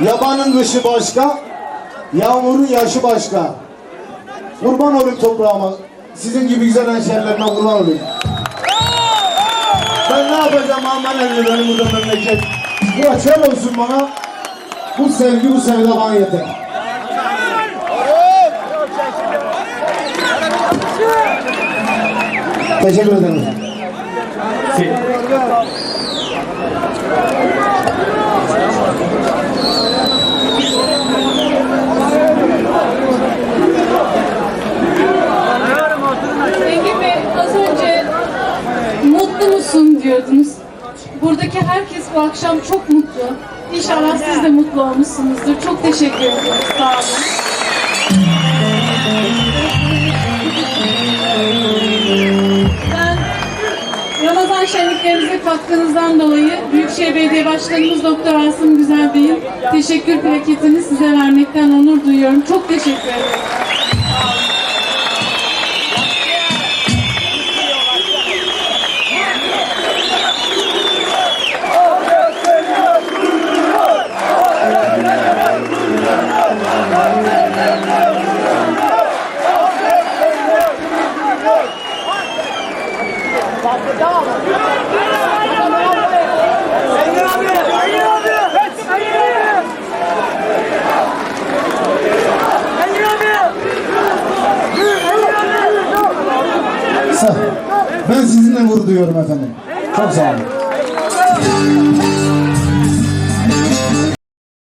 Yabanın kışı başka, yağmurun yaşı başka. Kurban olayım toprağıma. Sizin gibi güzel hemşehrilerime kurban olayım. Ben ne yapacağım aman elini benim burada memleket. Bu açar olsun bana. Bu sevgi bu sevda bana yeter. Teşekkür ederim. Engin musun diyordunuz. Buradaki herkes bu akşam çok mutlu. İnşallah siz de mutlu olmuşsunuzdur. Çok teşekkür ederim. Sağ olun. Ben Ramazan şenliklerimize katkınızdan dolayı Büyükşehir Belediye Başkanımız Doktor Asım Güzel Bey'in teşekkür plaketini size vermekten onur duyuyorum. Çok teşekkür ederim. Ben sizinle gurur duyuyorum efendim. Çok sağ olun.